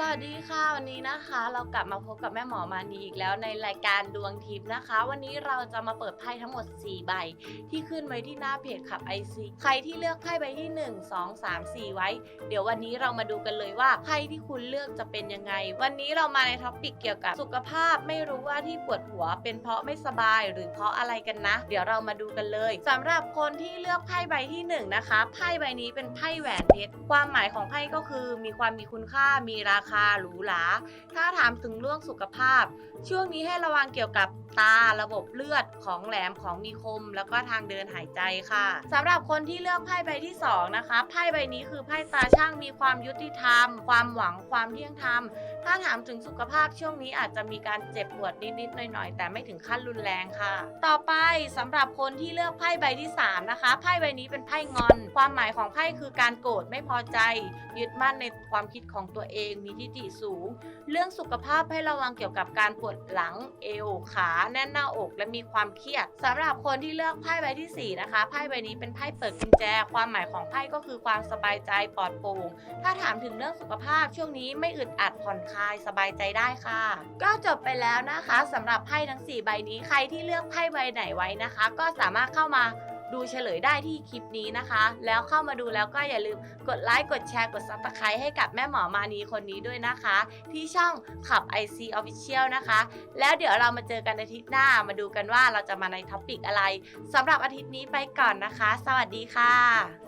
สวัสดีค่ะวันนี้นะคะ เรากลับมาพบกับแม่หมอมานีอีกแล้วในรายการดวงทิพย์นะคะ วันนี้เราจะมาเปิดไพ่ทั้งหมด 4 ใบ ที่ขึ้นไว้ที่หน้าเพจขับไอซีใครที่เลือกไพ่ใบที่ 1 2 3 4 ไว้ เดี๋ยววันนี้เรามาดูกันเลยว่าไพ่ที่คุณเลือกจะเป็นยังไง วันนี้เรามาในท็อปิกเกี่ยวกับสุขภาพไม่รู้ว่าที่ปวดหัว เป็นเพราะไม่สบายหรือเพราะอะไรกันนะ เดี๋ยวเรามาดูกันเลยสำหรับคนที่เลือกไพ่ใบที่หนึ่งนะคะไพ่ใบนี้เป็นไพ่แหวนเพชรความหมายของไพ่ก็คือมีความมีคุณค่ามีราคาหรูหรา ถ้าถามถึงเรื่องสุขภาพ ช่วงนี้ให้ระวังเกี่ยวกับตาระบบเลือดของแหลมของมีคม แล้วก็ทางเดินหายใจค่ะสำหรับคนที่เลือกไพ่ใบที่สองนะคะ ไพ่ใบนี้คือไพ่ตาช่างมีความยุติธรรม ความหวังความเที่ยงธรรม ถ้าถามถึงสุขภาพช่วงนี้อาจจะมีการเจ็บปวดนิดๆหน่อยๆแต่ไม่ถึงขั้นรุนแรงค่ะ ต่อไปสำหรับคนที่เลือกไพ่ใบที่ 3 นะคะ ไพ่ใบนี้เป็นไพ่งอน ความหมายของไพ่คือการโกรธไม่พอใจ ยึดมั่นในความคิดของตัวเองมีทิฏฐิสูง เรื่องสุขภาพให้ระวังเกี่ยวกับการปวดหลังเอวขาแน่นหน้าอกและมีความเครียดสำหรับคนที่เลือกไพ่ใบที่สี่นะคะไพ่ใบนี้เป็นไพ่เปิดกุญแจ ความหมายของไพ่ก็คือความสบายใจปลอดโปร่งถ้าถามถึงเรื่องสุขภาพช่วงนี้ไม่อึดอัดผ่อนคลายสบายใจได้ค่ะ ก็จบไปแล้วนะคะสำหรับไพ่ทั้ง 4 ใบนี้ใครที่เลือกไพ่ใบไหนไว้นะคะ ก็สามารถเข้ามา ดูเฉลยได้ที่คลิปนี้นะคะ แล้วเข้ามาดูแล้วก็อย่าลืมกดไลค์ กดแชร์ กด subscribe ให้กับแม่หมอมานีคนนี้ด้วยนะคะ ที่ช่องขับ IC Official นะคะ แล้วเดี๋ยวเรามาเจอกันอาทิตย์หน้ามาดูกันว่าเราจะมาในท็อปิกอะไรสำหรับอาทิตย์นี้ไปก่อนนะคะ สวัสดีค่ะ